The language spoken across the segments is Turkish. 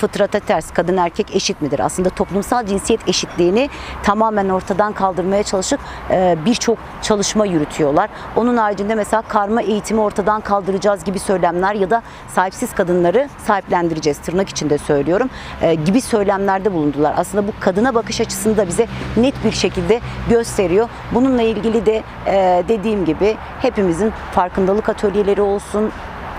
fıtrata ters. Kadın erkek eşit midir? Aslında toplumsal cinsiyet eşitliğini tamamen ortadan kaldırmaya çalışıp e, birçok çalışma yürütüyorlar. Onun haricinde mesela karma eğitimi ortadan kaldıracağız gibi söylemler ya da sahipsiz kadınları sahiplendireceğiz tırnak içinde söylüyorum e, gibi söylemlerde bulundular. Aslında bu kadına bakış açısını da bize net bir şekilde gösteriyor. Bununla ilgili de e, dediğim gibi hepimizin farkındalık atölyeleri olsun,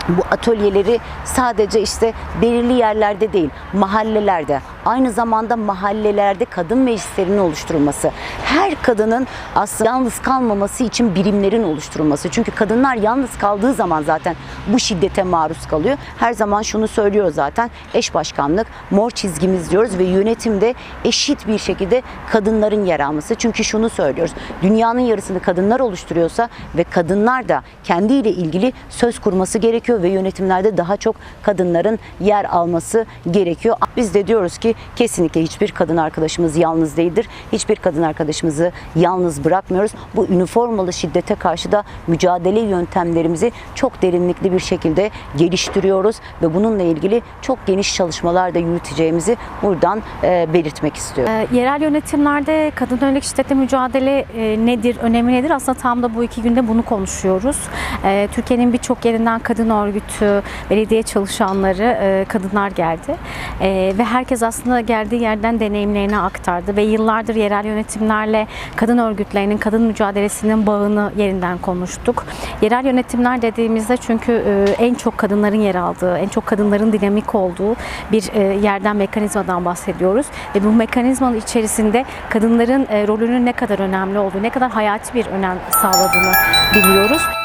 bu atölyeleri sadece işte belirli yerlerde değil, mahallelerde, aynı zamanda mahallelerde kadın meclislerinin oluşturulması, her kadının aslında yalnız kalmaması için birimlerin oluşturulması. Çünkü kadınlar yalnız kaldığı zaman zaten bu şiddete maruz kalıyor. Her zaman şunu söylüyor zaten, eş başkanlık, mor çizgimiz diyoruz ve yönetimde eşit bir şekilde kadınların yer alması. Çünkü şunu söylüyoruz, dünyanın yarısını kadınlar oluşturuyorsa ve kadınlar da kendiyle ilgili söz kurması gerekiyor ve yönetimlerde daha çok kadınların yer alması gerekiyor. Biz de diyoruz ki kesinlikle hiçbir kadın arkadaşımız yalnız değildir. Hiçbir kadın arkadaşımızı yalnız bırakmıyoruz. Bu üniformalı şiddete karşı da mücadele yöntemlerimizi çok derinlikli bir şekilde geliştiriyoruz ve bununla ilgili çok geniş çalışmalar da yürüteceğimizi buradan e, belirtmek istiyorum. Ee, yerel yönetimlerde kadın yönelik şiddetle mücadele e, nedir, önemi nedir? Aslında tam da bu iki günde bunu konuşuyoruz. Ee, Türkiye'nin birçok yerinden kadın örgütü, belediye çalışanları, e, kadınlar geldi. Ee, ve herkes aslında geldiği yerden deneyimlerini aktardı ve yıllardır yerel yönetimlerle kadın örgütlerinin, kadın mücadelesinin bağını yerinden konuştuk. Yerel yönetimler dediğimizde çünkü e, en çok kadınların yer aldığı, en çok kadınların dinamik olduğu bir e, yerden, mekanizmadan bahsediyoruz. Ve bu mekanizmanın içerisinde kadınların e, rolünün ne kadar önemli olduğu, ne kadar hayati bir önem sağladığını biliyoruz.